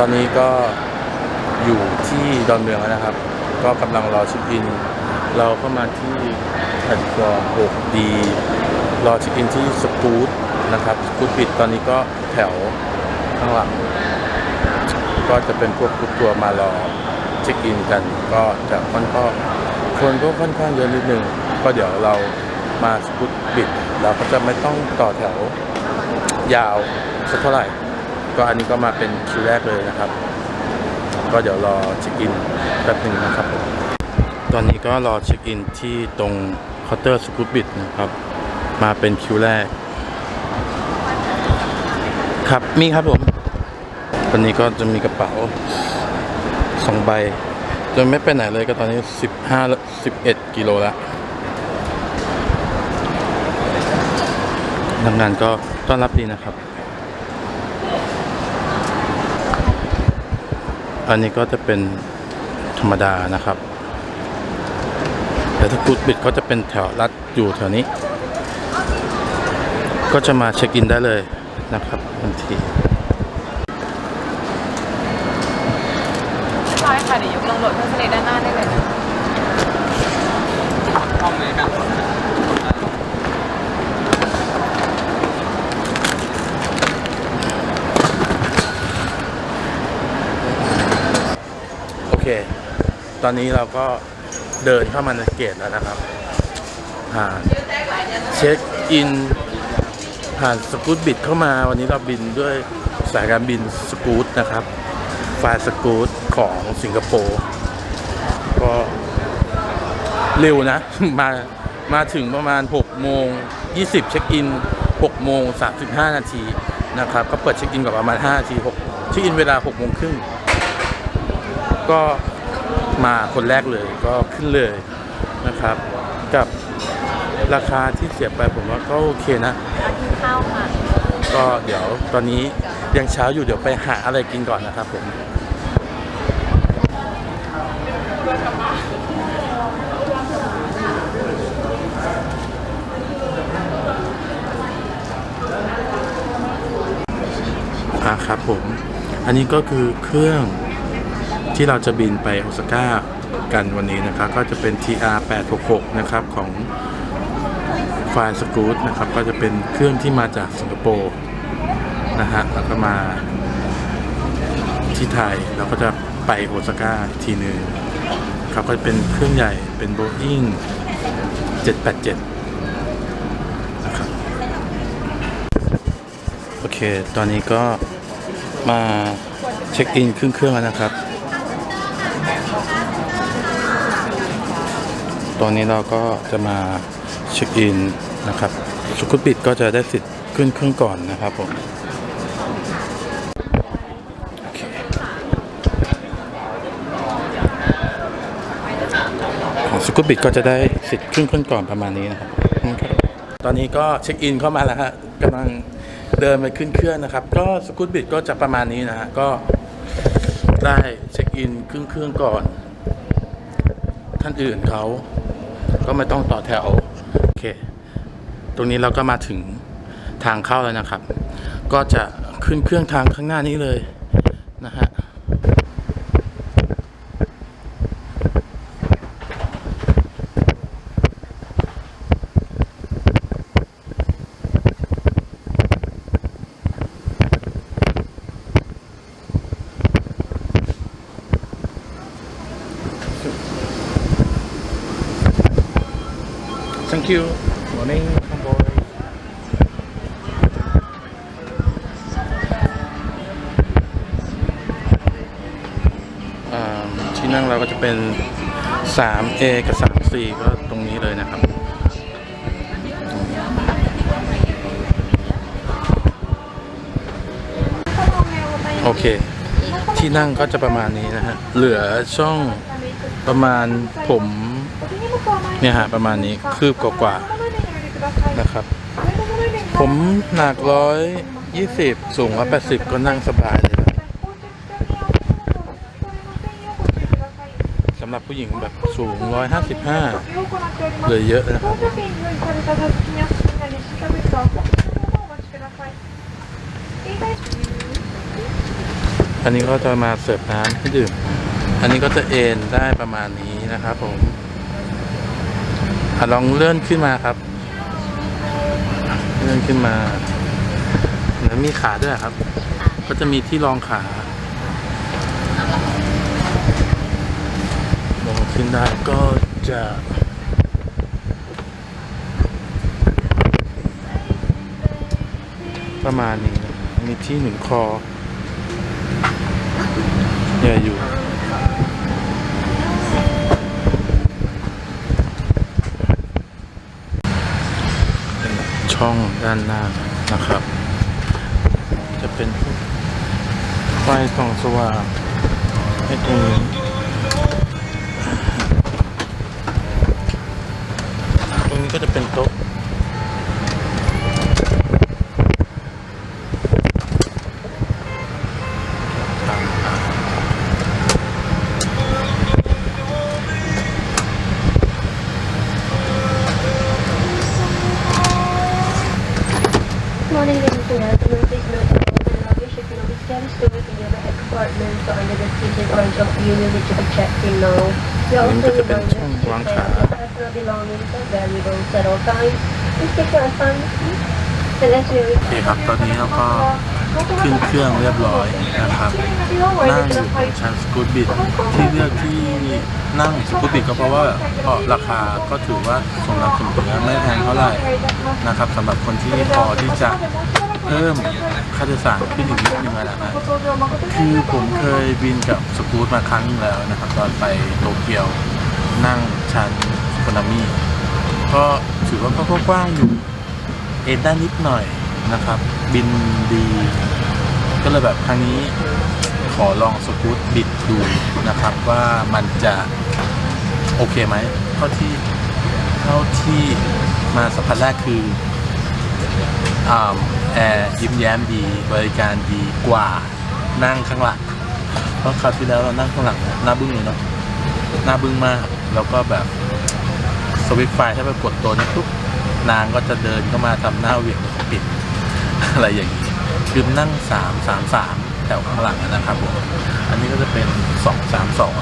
ตอนนี้ก็อยู่ที่ดอนเมืองแล้วนะครับ ก็กำลังรอเช็คอิน เราก็มาที่แพลตฟอร์ม 6D รอเช็คอินที่สกูตนะครับสกูตบิดตอนนี้ก็แถวข้างหลัง ก็จะเป็นพวกกรุ๊ปทัวร์มารอเช็คอินกัน ก็จะค่อนข้างคนก็ค่อนข้างเยอะนิดนึง ก็เดี๋ยวเรามาสกูตบิด เราก็จะไม่ต้องต่อแถวยาวสักเท่าไหร่ ก็อันนี้ก็มาเป็นคิวแรกเลยนะครับ ก็เดี๋ยวรอเช็คอินแป๊บหนึ่งนะครับ ตอนนี้ก็รอเช็คอินที่ตรงเคาน์เตอร์สกูตบิดนะครับ มาเป็นคิวแรก ครับมีครับผมวันนี้ก็จะมีกระเป๋าสองใบจนไม่ไปไหนเลยก็ตอนนี้สิบห้าสิบเอ็ดกิโลละทำงานก็ต้อนรับดีนะครับ อันนี้ก็จะเป็นธรรมดานะครับ แต่ถ้ากูดบิดเขาจะเป็นแถวรัดอยู่แถวนี้ ก็จะมาเช็คอินได้เลยนะครับทันทีใช่ค่ะเดี๋ยวยกลงโหลดเพื่อสเลดด้านหน้าได้เลยนะโอเค ตอนนี้เราก็เดินเข้ามาในเกตแล้วนะครับผ่านเช็คอิน ผ่านสกูตบิดเข้ามา วันนี้เราบินด้วยสายการบินสกูตนะครับฟล์สกูตของสิงคโปร์ก็เร็วนะ มามาถึงประมาณ6โมง20 เช็คอิน6โมง35 นาทีนะครับ ก็เปิดเช็คอินกับประมาณ5นาที6เช็คอินเวลา6โมงครึ่งก็ มาคนแรกเลยก็ขึ้นเลยนะครับ กับราคาที่เสียไปผมว่าก็โอเคนะกินข้าวค่ะก็เดี๋ยวตอนนี้ยังเช้าอยู่เดี๋ยวไปหาอะไรกินก่อนนะครับผมอะครับผม อันนี้ก็คือเครื่อง ที่เราจะบินไปโอซาก้ากันวันนี้นะครับก็จะเป็น TR 866นะครับของไฟสกูตนะครับก็จะเป็นเครื่องที่มาจากสิงคโปร์นะฮะแล้วก็มาที่ไทยเราก็จะไปโอซาก้าทีหนึ่งครับก็จะเป็นเครื่องใหญ่เป็น Boeing 787 นะครับ โอเค ตอนนี้ก็มาเช็คอินครึ่งเครื่องแล้วนะครับ ตอนนี้เราก็จะมาเช็คอินนะครับสุขุมบิดก็จะได้สิทธิ์ขึ้นเครื่องก่อนนะครับผมของสุขุบิดก็จะได้สิทธิ์ขึ้นเครื่องก่อนประมาณนี้นะครับ ตอนนี้ก็เช็คอินเข้ามาแล้วฮะกำลังเดินไปขึ้นเครื่องนะครับ ก็สกูตบิดก็จะประมาณนี้นะฮะก็ได้เช็คอินครึ่งเครื่องก่อน ท่านอื่นเขา ก็ไม่ต้องต่อแถวโอเค ตรงนี้เราก็มาถึงทางเข้าแล้วนะครับ ก็จะขึ้นเครื่องทางข้างหน้านี้เลยนะฮะ Thank you morning boy ที่นั่งเราก็จะเป็น 3A กับ 3C ก็ตรงนี้เลยนะครับโอเค ที่นั่งก็จะประมาณนี้นะฮะ เหลือช่องประมาณผม เนี่ยฮะประมาณนี้คืบกว่าๆนะครับ ผมหนักร้อยยี่สิบสูงร้อยแปดสิบก็นั่งสบายเลยนะสำหรับผู้หญิงแบบสูงร้อยห้าสิบห้าเลือเยอะนะครับ「อันนี้ก็จะมาเสิร์ฟน้ำให้ดื่ม อันนี้ก็จะเอนได้ประมาณนี้นะครับผม ลองเลื่อนขึ้นมาครับ เลื่อนขึ้นมาแล้วมีขาด้วยครับ ก็จะมีที่รองขาลงขึ้นได้ก็จะประมาณนี้มีที่หนุนคอใหญ่อยู่ เป็น ช่องด้านหน้านะครับ จะเป็นไฟส่องสว่างให้ตรงนี้ตรงนี้ก็จะเป็นโต๊ะ unit which will be checked in now. We are Yung also kita reminded pensyon, to buwang check ka. your personal belongings and valuables at all times. Please take your assignments, please. And as we โอเคครับ ตอนนี้เราก็ขึ้นเครื่องเรียบร้อยนะครับ นั่งอยู่บนชั้นสกูตบิดที่เลือกที่นั่งสกูตบิดก็เพราะว่าก็ราคาก็ถือว่าสมน้ำสมเนื้อไม่แพงเท่าไหร่นะครับสำหรับคนที่พอที่จะ เพิ่มค่าโดยสารขึ้นอีกนิดนึงนะฮะคือผมเคยบินกับสกูตมาครั้งนึงแล้วนะครับตอนไปโตเกียวนั่งชั้นโคนามิก็ถือว่าก็กว้างอยู่เอ็นด้านนิดหน่อยนะครับ บินดี ก็เลยแบบครั้งนี้ขอลองสกูตบิดดูนะครับว่ามันจะโอเคไหมเท่าที่เท่าที่มาสัมผัสแรกคืออ่า แอร์ยิ้มแย้มดีบริการดีกว่านั่งข้างหลังเพราะคราวที่แล้วเรานั่งข้างหลังหน้าบึ้งเลยเนาะหน้าบึ้งมาก แล้วก็แบบสวิตไฟถ้าไปกดตัวนี้ปุ๊บนางก็จะเดินเข้ามาทำหน้าเหวี่ยงปิด อะไรอย่างนี้คือนั่งสามสามสามแถวข้างหลังนะครับผมอันนี้ก็จะเป็นสองสามสอง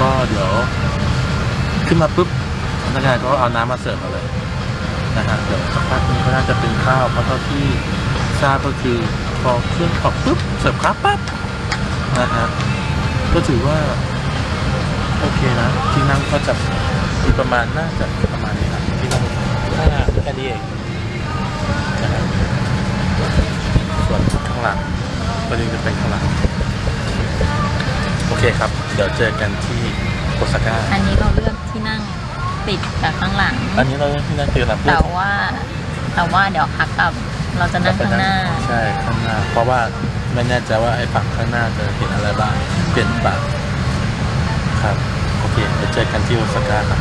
ก็เดี๋ยว ขึ้นมาปุ๊บพนักงานก็เอาน้ำมาเสิร์ฟมาเลย นะฮะเดี๋ยวสักพักนี้ก็น่าจะเป็นข้าวเพราะเท่าที่ทราบก็คือพอเครื่องออกปุ๊บเสิร์ฟข้าวปั๊บนะฮะก็ถือว่า โอเคนะที่นั่งก็จะมีประมาณน่าจะประมาณนี้ครับที่นั่งน่าแค่นี้เองนะครับส่วนข้างหลังก็ยังจะเป็นข้างหลังโอเคครับ เดี๋ยวเจอกันที่โอซาก้าอันนี้เราเลือก ติดกับข้างหลัง อันนี้เราที่นั่งเจอแล้วแต่ว่า แต่ว่าเดี๋ยวพักกลับเราจะนั่งข้างหน้า ใช่ข้างหน้า เพราะว่าไม่แน่ใจว่าไอ้ฝั่งข้างหน้าจะเห็นอะไรบ้างเปลี่ยนปากครับ โอเคเดี๋ยวเจอกันที่โอซาก้าครับ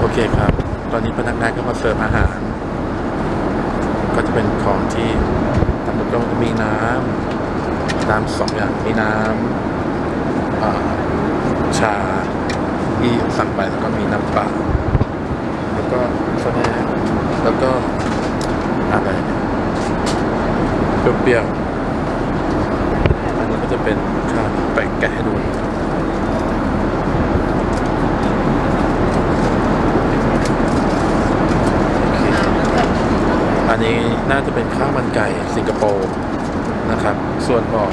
โอเคครับ ตอนนี้พนักงานก็มาเสิร์ฟอาหาร ก็จะเป็นของที่ทำก็มีน้ำน้ำสองอย่างมีน้ำชาที่สั่งไปแล้วก็มีน้ำเปล่าแล้วก็โซดาแล้วก็อะไรเปรี้ยวๆอันนี้ก็จะเป็นข้าวไปแกะให้ดู อั น่าจะเป็นข้าวมันไก่สิงคโปร์นะครับ ส่วนของ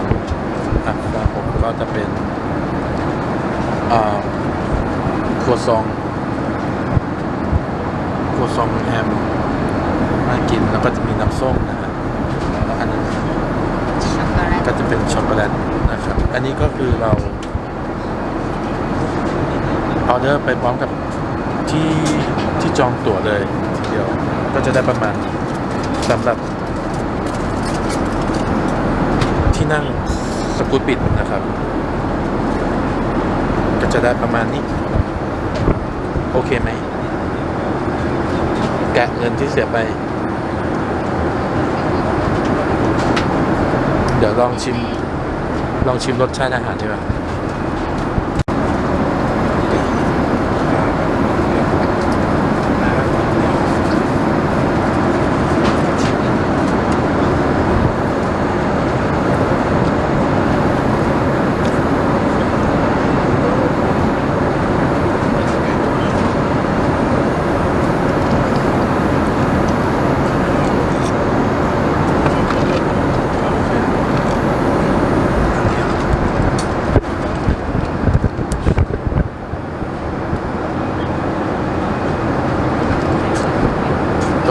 อะร้าผมก็จะเป็นอ่าครัวซองครัวซองแฮมน่ากินแล้วก็จะมีน้ำส้มนะครับแล้วอันนั้นก็จะเป็นช็อกโกแลตนะครับ อันนี้ก็คือเราออเดอร์ไปพร้อมกับที่ที่จองตั๋วเลยทีเดียวก็จะได้ประมาณนี้ สำหรับ ที่นั่งสกูตปิดนะครับ ก็จะได้ประมาณนี้ โอเคไหมแกะเงินที่เสียไป เดี๋ยวลองชิม ลองชิมรสชาติอาหารดีกว่า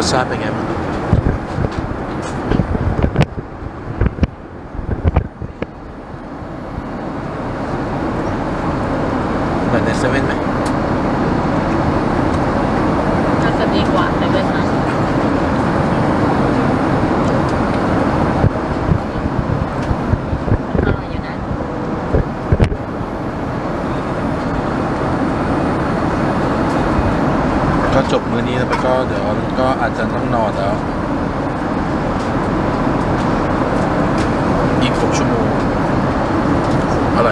รสชาติเป็นไงบ้างเหมือนในเซเว่นไหม น่าจะดีกว่าแต่เป็นนะอร่อยอยู่นะ ก็จบมื้อนี้แล้วก็เดี๋ยวก็อาจจะต้องนอนแล้ว อีกหกชั่วโมงอะไร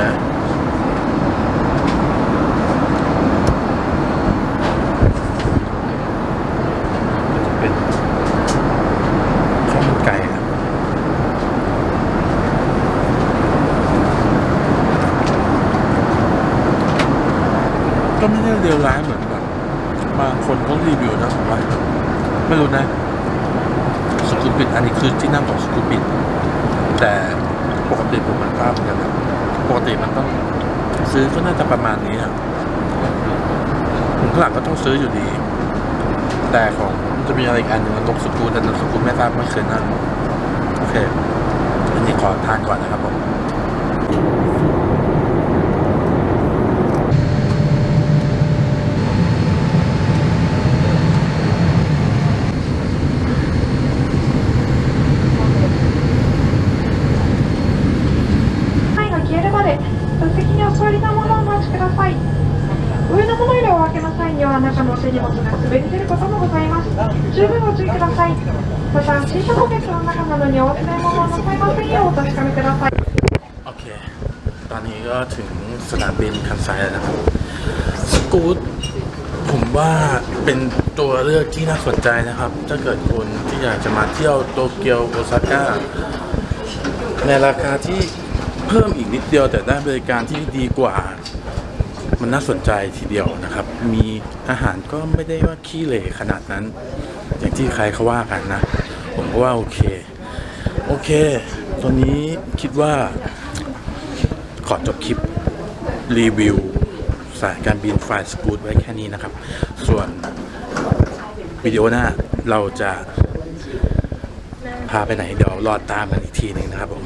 ก็จะเป็นข้าวมันไก่ก็ไม่ได้เลวร้ายเหมือนแบบบางคนเขารีวิวนะผมว่าไม่รู้นะสกูปิดอันนี้คือที่นั่งของสกูปิด แต่ปกติผมมันภาพเหมือนกันนะปกติมันต้องซื้อก็น่าจะประมาณนี้อะผมข้างหลักก็ต้องซื้ออยู่ดี แต่ของจะมีอะไรอีกอันหนึ่งมันตกสกูแต่สกูไม่ทราบไม่เคยนั่งโอเคอันนี้ขอทานก่อนนะครับผม またシートポケットの中などにお忘れ物をなさいませんようお確かめください โอเค ตอนนี้ก็ถึงสนามบินคันไซแล้วนะครับ สกูตผมว่าเป็นตัวเลือกที่น่าสนใจนะครับ ถ้าเกิดคนที่อยากจะมาเที่ยวโตเกียวโอซาก้า ในราคาที่เพิ่มอีกนิดเดียวแต่ได้บริการที่ดีกว่า มันน่าสนใจทีเดียวนะครับ มีอาหารก็ไม่ได้ว่าขี้เหร่ขนาดนั้น อย่างที่ใครเขาว่ากันนะ ผมก็ว่าโอเค โอเค ตอนนี้คิดว่า ขอจบคลิปรีวิวสายการบินฟลายสกูตไว้แค่นี้นะครับ ส่วนวิดีโอหน้าเราจะพาไปไหนเดี๋ยวรอตามกันอีกทีหนึ่งนะครับผม